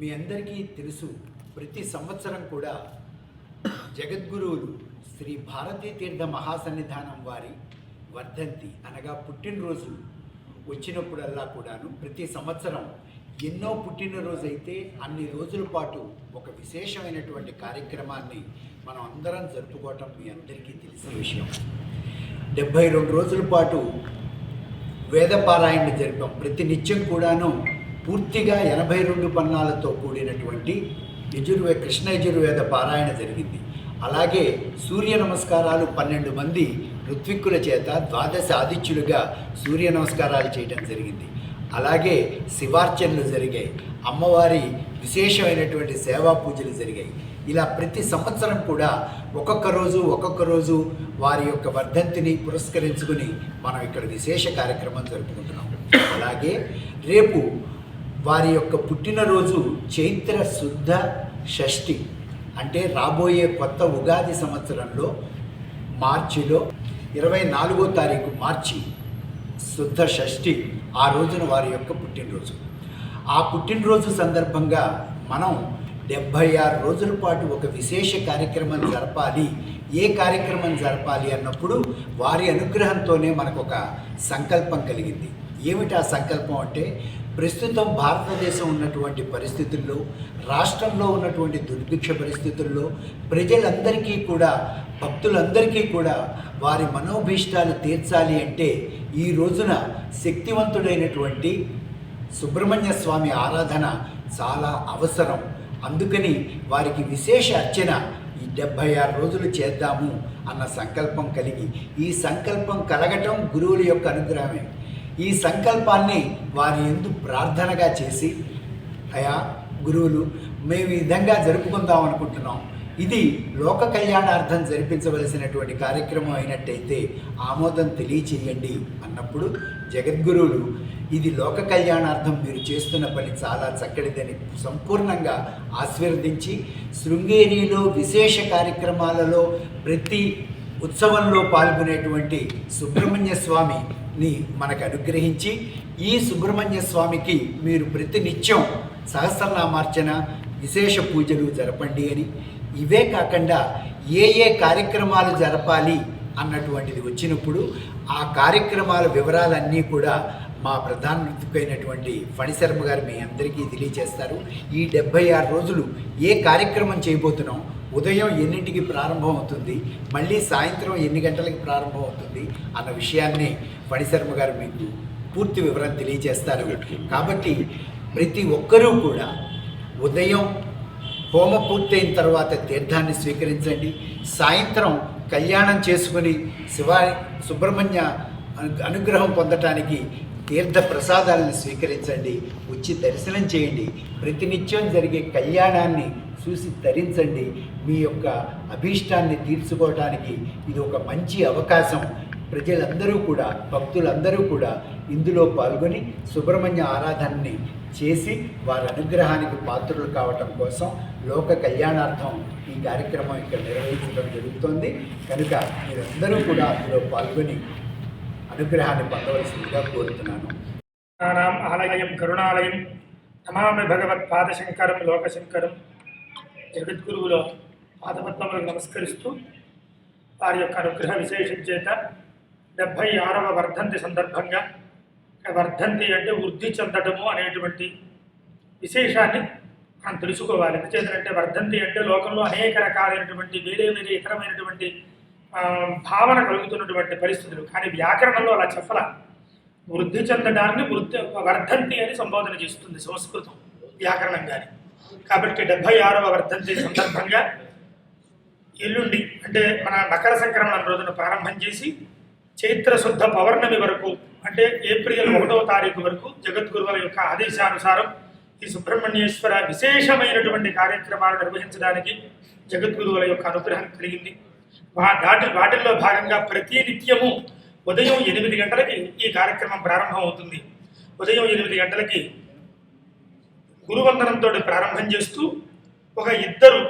మీ అందరికీ తెలుసు ప్రతి సంవత్సరం కూడా జగద్గురువులు శ్రీ భారతీ తీర్థ మహాసన్నిధానం వారి వర్ధంతి అనగా పుట్టినరోజు వచ్చినప్పుడల్లా కూడాను ప్రతి సంవత్సరం ఎన్నో పుట్టినరోజు అయితే అన్ని రోజుల పాటు ఒక విశేషమైనటువంటి కార్యక్రమాన్ని మనం అందరం జరుపుకోవటం మీ అందరికీ తెలిసిన విషయం. డెబ్భై రెండు రోజుల పాటు వేదపారాయణ జరిపాం. ప్రతి నిత్యం కూడాను పూర్తిగా ఎనభై రెండు పన్నాలతో కూడినటువంటి యజుర్వే కృష్ణ యజుర్వేద పారాయణ జరిగింది. అలాగే సూర్య నమస్కారాలు పన్నెండు మంది ఋత్విక్కుల చేత ద్వాదశ ఆదిత్యులుగా సూర్య నమస్కారాలు చేయడం జరిగింది. అలాగే శివార్చనలు జరిగాయి. అమ్మవారి విశేషమైనటువంటి సేవా పూజలు జరిగాయి. ఇలా ప్రతి సంవత్సరం కూడా ఒక్కొక్క రోజు ఒక్కొక్క రోజు వారి యొక్క వర్ధంతిని పురస్కరించుకుని మనం ఇక్కడ విశేష కార్యక్రమం జరుపుకుంటున్నాం. అలాగే రేపు వారి యొక్క పుట్టినరోజు చైత్ర శుద్ధ షష్ఠి అంటే రాబోయే కొత్త ఉగాది సంవత్సరంలో మార్చిలో ఇరవై నాలుగో తారీఖు మార్చి శుద్ధ షష్ఠి ఆ రోజున వారి యొక్క పుట్టినరోజు. ఆ పుట్టినరోజు సందర్భంగా మనం డెబ్భై ఆరు రోజుల పాటు ఒక విశేష కార్యక్రమం జరపాలి. ఏ కార్యక్రమం జరపాలి అన్నప్పుడు వారి అనుగ్రహంతోనే మనకు ఒక సంకల్పం కలిగింది. ఏమిటి ఆ సంకల్పం అంటే ప్రస్తుతం భారతదేశం ఉన్నటువంటి పరిస్థితుల్లో రాష్ట్రంలో ఉన్నటువంటి దుర్భిక్ష పరిస్థితుల్లో ప్రజలందరికీ కూడా భక్తులందరికీ కూడా వారి మనోభీష్టాలు తీర్చాలి అంటే ఈ రోజున శక్తివంతుడైనటువంటి సుబ్రహ్మణ్య స్వామి ఆరాధన చాలా అవసరం. అందుకని వారికి విశేష అర్చన ఈ డెబ్భై ఆరు రోజులు చేద్దాము అన్న సంకల్పం కలిగి ఈ సంకల్పం కలగటం గురువుల యొక్క అనుగ్రహమే. ఈ సంకల్పాన్ని వారి ఎందు ప్రార్థనగా చేసి అయా గురువులు మేము ఈ విధంగా జరుపుకుందాం అనుకుంటున్నాం. ఇది లోక కళ్యాణార్థం జరిపించవలసినటువంటి కార్యక్రమం అయినట్టయితే ఆమోదం తెలియచేయండి అన్నప్పుడు జగద్గురువులు ఇది లోక కళ్యాణార్థం మీరు చేస్తున్న పని చాలా చక్కటిదని సంపూర్ణంగా ఆశీర్వదించి శృంగేరిలో విశేష కార్యక్రమాలలో ప్రతి ఉత్సవంలో పాల్గొనేటువంటి సుబ్రహ్మణ్య స్వామిని మనకు అనుగ్రహించి ఈ సుబ్రహ్మణ్య స్వామికి మీరు ప్రతినిత్యం సహస్రనామార్చన విశేష పూజలు జరపండి అని. ఇవే కాకుండా ఏ ఏ కార్యక్రమాలు జరపాలి అన్నటువంటిది వచ్చినప్పుడు ఆ కార్యక్రమాల వివరాలన్నీ కూడా మా ప్రధాన అయినటువంటి ఫణిశర్మ గారు మీ అందరికీ తెలియజేస్తారు. ఈ డెబ్బై ఆరు రోజులు ఏ కార్యక్రమం చేయబోతున్నాం ఉదయం ఎన్నింటికి ప్రారంభం అవుతుంది? మళ్ళీ సాయంత్రం ఎన్ని గంటలకి ప్రారంభం అవుతుంది? అన్న విషయాన్ని ఫణిశర్మ గారు మీకు పూర్తి వివరం తెలియజేస్తారు. కాబట్టి ప్రతి ఒక్కరూ కూడా ఉదయం హోమ పూర్తయిన తర్వాత తీర్థాన్ని స్వీకరించండి. సాయంత్రం కళ్యాణం చేసుకుని శివ సుబ్రహ్మణ్య అనుగ్రహం పొందటానికి తీర్థ ప్రసాదాలను స్వీకరించండి వచ్చి దర్శనం చేయండి ప్రతినిత్యం జరిగే కళ్యాణాన్ని చూసి ధరించండి మీ యొక్క అభీష్టాన్ని తీర్చుకోవటానికి ఇది ఒక మంచి అవకాశం. ప్రజలందరూ కూడా భక్తులందరూ కూడా ఇందులో పాల్గొని సుబ్రహ్మణ్య ఆరాధనని చేసి వారి అనుగ్రహానికి పాత్రులు కావటం కోసం లోక కళ్యాణార్థం ఈ కార్యక్రమం ఇక్కడ నిర్వహించడం జరుగుతోంది. కనుక మీరందరూ కూడా అందులో పాల్గొని అనుగ్రహాన్ని పొందవలసిందిగా కోరుతున్నాను. ఆలయం కరుణాలయం నమామి భగవత్పాదశంకరం లోకశంకరం జగద్గురువుల పాదపద్మములకు నమస్కరిస్తూ వారి యొక్క అనుగ్రహ విశేషం చేత డెబ్భై ఆరవ వర్ధంతి సందర్భంగా వర్ధంతి అంటే వృద్ధి చెందడము అనేటువంటి విశేషాన్ని మనం తెలుసుకోవాలి. ఎందుచేతంటే వర్ధంతి అంటే లోకంలో అనేక రకాలైనటువంటి వేరే వేరే ఇతరమైనటువంటి భావన కలుగుతున్నటువంటి పరిస్థితులు. కానీ వ్యాకరణంలో అలా చెప్పల. వృద్ధి చెందడాన్ని వృద్ధి వర్ధంతి అని సంబోధన చేస్తుంది సంస్కృతం వ్యాకరణం కానీ కాబట్టి డెబ్బై ఆరవ వర్ధంతి సందర్భంగా ఎల్లుండి అంటే మన మకర సంక్రమణ రోజున ప్రారంభం చేసి చైత్ర శుద్ధ పౌర్ణమి వరకు అంటే ఏప్రిల్ ఒకటవ తారీఖు వరకు జగద్గురువుల యొక్క ఆదేశానుసారం ఈ సుబ్రహ్మణ్యేశ్వర విశేషమైనటువంటి కార్యక్రమాలు నిర్వహించడానికి జగద్గురువుల యొక్క అనుగ్రహం కలిగింది. దాటి వాటిల్లో భాగంగా ప్రతి నిత్యము ఉదయం ఎనిమిది గంటలకి ఈ కార్యక్రమం ప్రారంభం అవుతుంది ఉదయం ఎనిమిది గంటలకి గురువందనంతో ప్రారంభం చేస్తూ ఒక ఇద్దరు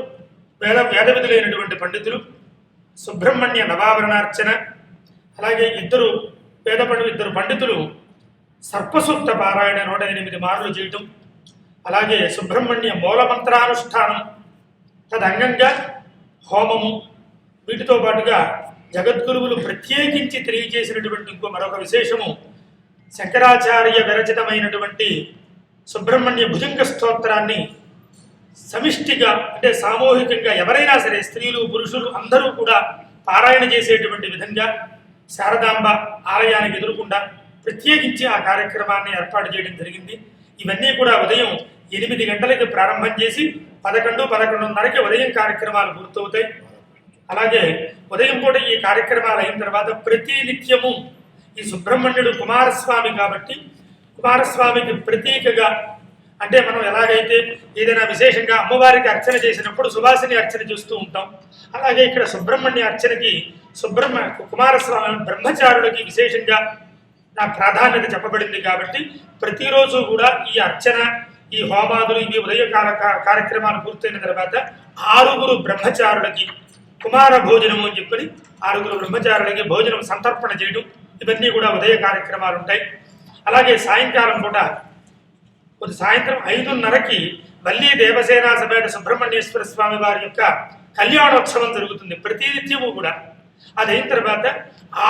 వేద వేదవిధులైనటువంటి పండితులు సుబ్రహ్మణ్య నవావరణార్చన అలాగే ఇద్దరు వేద ఇద్దరు పండితులు సర్పసూక్త పారాయణ నూట ఎనిమిది మార్లు చేయటం అలాగే సుబ్రహ్మణ్య మూలమంత్రానుష్ఠానం తదంగంగా హోమము వీటితో పాటుగా జగద్గురువులు ప్రత్యేకించి తెలియజేసినటువంటి ఇంకో మరొక విశేషము శంకరాచార్య విరచితమైనటువంటి సుబ్రహ్మణ్య భుజంగ స్తోత్రాన్ని సమిష్టిగా అంటే సామూహికంగా ఎవరైనా సరే స్త్రీలు పురుషులు అందరూ కూడా పారాయణ చేసేటువంటి విధంగా శారదాంబ ఆలయానికి ఎదురుకుండా ప్రత్యేకించి ఆ కార్యక్రమాన్ని ఏర్పాటు చేయడం జరిగింది. ఇవన్నీ కూడా ఉదయం ఎనిమిది గంటలకి ప్రారంభం చేసి పదకొండు పదకొండున్నరకి ఉదయం కార్యక్రమాలు పూర్తవుతాయి. అలాగే ఉదయం పూట ఈ కార్యక్రమాలు అయిన తర్వాత ప్రతి నిత్యము ఈ సుబ్రహ్మణ్యుడు కుమారస్వామి కాబట్టి కుమారస్వామికి ప్రతీకగా అంటే మనం ఎలాగైతే ఏదైనా విశేషంగా అమ్మవారికి అర్చన చేసినప్పుడు సుభాషిని అర్చన చేస్తూ ఉంటాం. అలాగే ఇక్కడ సుబ్రహ్మణ్య అర్చనకి సుబ్రహ్మ కుమారస్వామి బ్రహ్మచారులకి విశేషంగా నా ప్రాధాన్యత చెప్పబడింది కాబట్టి ప్రతిరోజు కూడా ఈ అర్చన ఈ హోమాదులు ఇవి ఉదయ కా- కార్యక్రమాలు పూర్తయిన తర్వాత ఆరుగురు బ్రహ్మచారులకి కుమార భోజనము అని చెప్పని ఆరుగురు బ్రహ్మచారులకి భోజనం సంతర్పణ చేయడం ఇవన్నీ కూడా ఉదయ కార్యక్రమాలు ఉంటాయి. అలాగే సాయంకాలం కూడా కొద్ది సాయంత్రం ఐదున్నరకి వల్లి దేవసేన సమేత సుబ్రహ్మణ్యేశ్వర స్వామి వారి యొక్క కళ్యాణోత్సవం జరుగుతుంది. ప్రతినిత్యము కూడా. అది అయిన తర్వాత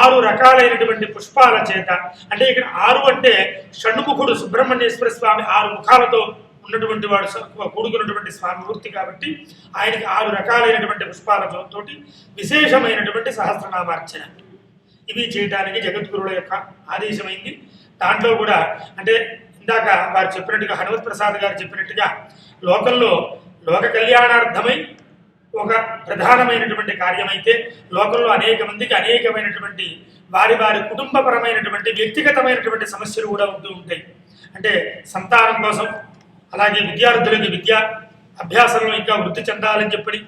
ఆరు రకాలైనటువంటి పుష్పాల చేత అంటే ఇక్కడ ఆరు అంటే షణ్ముఖుడు సుబ్రహ్మణ్యేశ్వర స్వామి ఆరు ముఖాలతో ఉన్నటువంటి వాడు కూడుకున్నటువంటి స్వామి మూర్తి కాబట్టి ఆయనకి ఆరు రకాలైనటువంటి పుష్పాలతో విశేషమైనటువంటి సహస్రనామార్చన. ఇవి చేయడానికి జగద్గురుల యొక్క ఆదేశమైంది. దాంట్లో కూడా అంటే ఇందాక వారు చెప్పినట్టుగా హనుమత్ ప్రసాద్ గారు చెప్పినట్టుగా లోకంలో లోక కళ్యాణార్థమై ఒక ప్రధానమైనటువంటి కార్యమైతే లోకంలో అనేక మందికి అనేకమైనటువంటి వారి వారి కుటుంబపరమైనటువంటి వ్యక్తిగతమైనటువంటి సమస్యలు కూడా ఉంటూ ఉంటాయి. అంటే సంతానం కోసం అలాగే విద్యార్థులకి విద్య అభ్యాసంలో ఇంకా వృద్ధి చెందాలని చెప్పి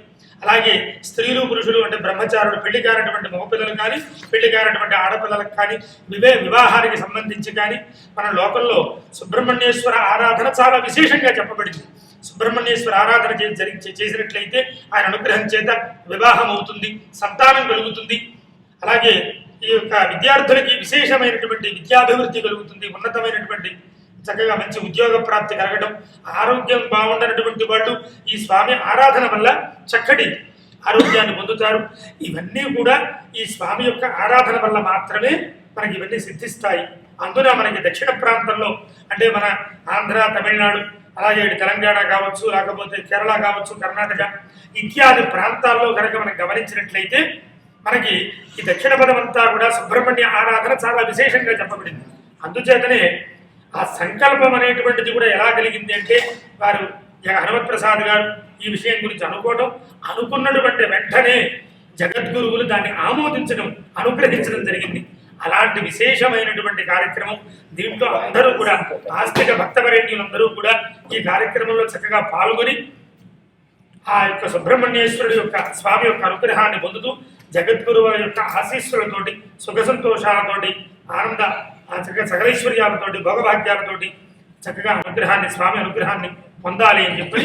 అలాగే స్త్రీలు పురుషులు అంటే బ్రహ్మచారులు పెళ్ళి కానటువంటి మగపిల్లలు కానీ పెళ్ళి కానటువంటి ఆడపిల్లలకు కానీ వివే వివాహానికి సంబంధించి కానీ మన లోకల్లో సుబ్రహ్మణ్యేశ్వర ఆరాధన చాలా విశేషంగా చెప్పబడింది. సుబ్రహ్మణ్యేశ్వర ఆరాధన చే- చేసినట్లయితే ఆయన అనుగ్రహం చేత వివాహం అవుతుంది సంతానం కలుగుతుంది. అలాగే ఈ యొక్క విద్యార్థులకి విశేషమైనటువంటి విద్యాభివృద్ధి కలుగుతుంది ఉన్నతమైనటువంటి చక్కగా మంచి ఉద్యోగ ప్రాప్తి కలగడం ఆరోగ్యం బాగుండనటువంటి వాళ్ళు ఈ స్వామి ఆరాధన వల్ల చక్కటి ఆరోగ్యాన్ని పొందుతారు. ఇవన్నీ కూడా ఈ స్వామి యొక్క ఆరాధన వల్ల మాత్రమే మనకి ఇవన్నీ సిద్ధిస్తాయి. అందున మనకి దక్షిణ ప్రాంతంలో అంటే మన ఆంధ్ర తమిళనాడు అలాగే తెలంగాణ కావచ్చు లేకపోతే కేరళ కావచ్చు కర్ణాటక ఇత్యాది ప్రాంతాల్లో కనుక మనం గమనించినట్లయితే మనకి ఈ దక్షిణ పదమంతా కూడా సుబ్రహ్మణ్య ఆరాధన చాలా విశేషంగా చెప్పబడింది. అందుచేతనే ఆ సంకల్పం అనేటువంటిది కూడా ఎలా కలిగింది అంటే వారు ఇక హనుమత్ ప్రసాద్ గారు ఈ విషయం గురించి అనుకోవడం అనుకున్నటువంటి వెంటనే జగద్గురువులు దాన్ని ఆమోదించడం అనుగ్రహించడం జరిగింది. అలాంటి విశేషమైనటువంటి కార్యక్రమం దీంట్లో అందరూ కూడా ఆస్తిక భక్తవరేణ్యులందరూ కూడా ఈ కార్యక్రమంలో చక్కగా పాల్గొని ఆ యొక్క సుబ్రహ్మణ్యేశ్వరుడు యొక్క స్వామి యొక్క అనుగ్రహాన్ని పొందుతూ జగద్గురువు యొక్క ఆశీస్సులతోటి సుఖ సంతోషాలతోటి ఆనంద ఆ చక్కగా సకలైశ్వర్యాలతోటి భోగభాగ్యాలతోటి చక్కగా అనుగ్రహాన్ని స్వామి అనుగ్రహాన్ని పొందాలి అని చెప్పి